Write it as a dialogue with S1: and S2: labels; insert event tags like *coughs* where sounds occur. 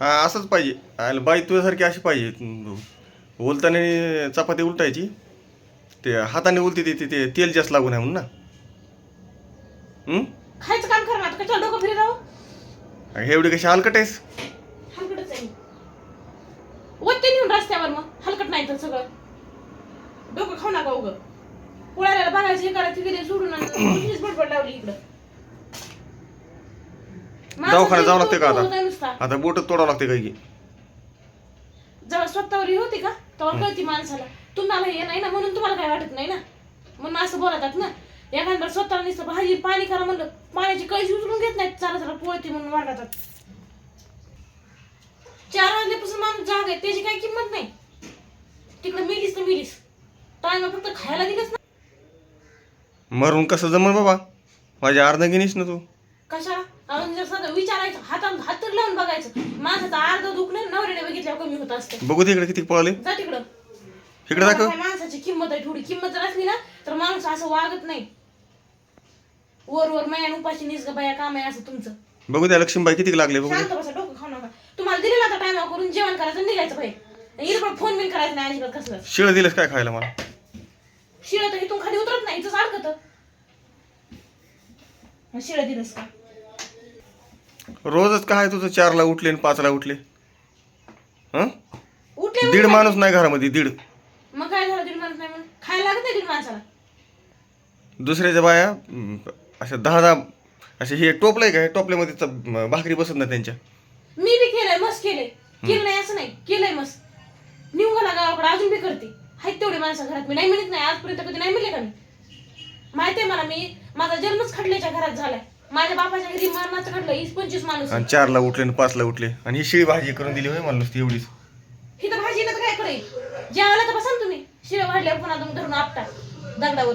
S1: हा असंच पाहिजे. आयला बाई तुझ्यासारखी अशी पाहिजे. उलताना चपाती उलटायची. ते हाताने उलती ते ते- ते तेल जास्त लागून आहे म्हणून ना. हं?
S2: खायचं काम कर ना आता. कशाला डोकं फिरी राहू?
S1: हे एवढी कशी हलकट आहेस?
S2: हलकटच आहे वत्ते नेऊन रस्त्यावर मग. हलकट नाही तर सगळं. डोकं खाऊ नका उगं. पोळ्याला बघायचं हे करायचं गेले सोडून आणि. *coughs* तुझीच बडबड लावली इकडं.
S1: दवाखान्यात
S2: जीव
S1: लागते का आता? आता बोट तोडावं लागते काही की?
S2: जेव्हा स्वतःवर ही होती का? तेव्हा कळती माणसाला. तुम्हाला हे नाही ना म्हणून तुम्हाला काय वाटत नाही ना? म्हणून असं बोलतात ना. एखाद्या स्वतःला नुसतं भाजी पाणी करा म्हणलं पाण्याची कळशी उचलून घेत नाहीत. चारा चारा पोळती म्हणून वाटतात चार वाजल्यापासून माणूस जाग आहे त्याची काही किंमत नाही. तिकडे मिलीस तर मिलीस. टायमा फक्त खायला दिलंच ना.
S1: मरून कसं जमन बाबा? माझ्या अर्धा घेणीस ना तू.
S2: कशाला? सगळं विचारायचं हातात हात तर लावून बघायचं. माणसाचं अर्ध नवऱ्याने बघितल्यावर कमी होत असतं.
S1: बघू तिकडे किती पळाले.
S2: जा तिकडं.
S1: इकडे दाखव.
S2: काय माणसाची किंमत आहे थोडी. किंमत जर असली ना तर माणूस असं वागत नाही. वर वर माया उपाशी निसग बाया काम आहे असं तुमचं.
S1: बघू त्या लक्ष्मीबाई किती लागले बघू
S2: शांत बसा डोकं खाऊ नका. तुम्हाला दिलेला आता टाइम करून जेवण करायचं आणि निघायचं बाहेर. इकडे फोन बिन करायचं नाही अजिबात कसलं.
S1: शिळ दिलंस काय खायला मला?
S2: शिळं तर इथून खाली उतरत नाही इथंच अडकत शिळं दिलंस का?
S1: रोजच काय तुझं चारला उठले आणि पाचला उठले? हं?
S2: उठले
S1: दीड
S2: मग
S1: माणूस नाही घरामध्ये दीड.
S2: मग काय झालं दीड माणूस नाही म्हणून? खायला लागत नाही दीड माणसाला?
S1: दुसऱ्याच्या बाया अं, अशा दहा दहा असे हे टोपलंय काय टोपल्यामध्ये च- म, भाकरी बसत नाही त्यांच्या.
S2: मी बी केलंय मस्त केलंय. केलं नाही असं नाही केलंय मस्त. गेला गावाकडे अजून बी करते. आहेत तेवढे माणसं घरात मी नाही म्हणत नाही आजपर्यंत कधी नाही म्हणले का मी? माहितीये मला मी माझा जन्मच खडल्याच्या घरात झालाय. माझ्या बापाच्या घरी मरणाचं घडलं वीस पंचवीस माणूस
S1: आणि चारला उठले आणि पाचला उठले. आणि ही शिळी भाजी करून दिली होय मला नुसती एवढीच.
S2: ही तर भाजी तर काय करेल? जेवायला तर बसा ना तुम्ही. शिळ वाढल्यावर पुन्हा तुम्ही धरून आपटा दगडावर.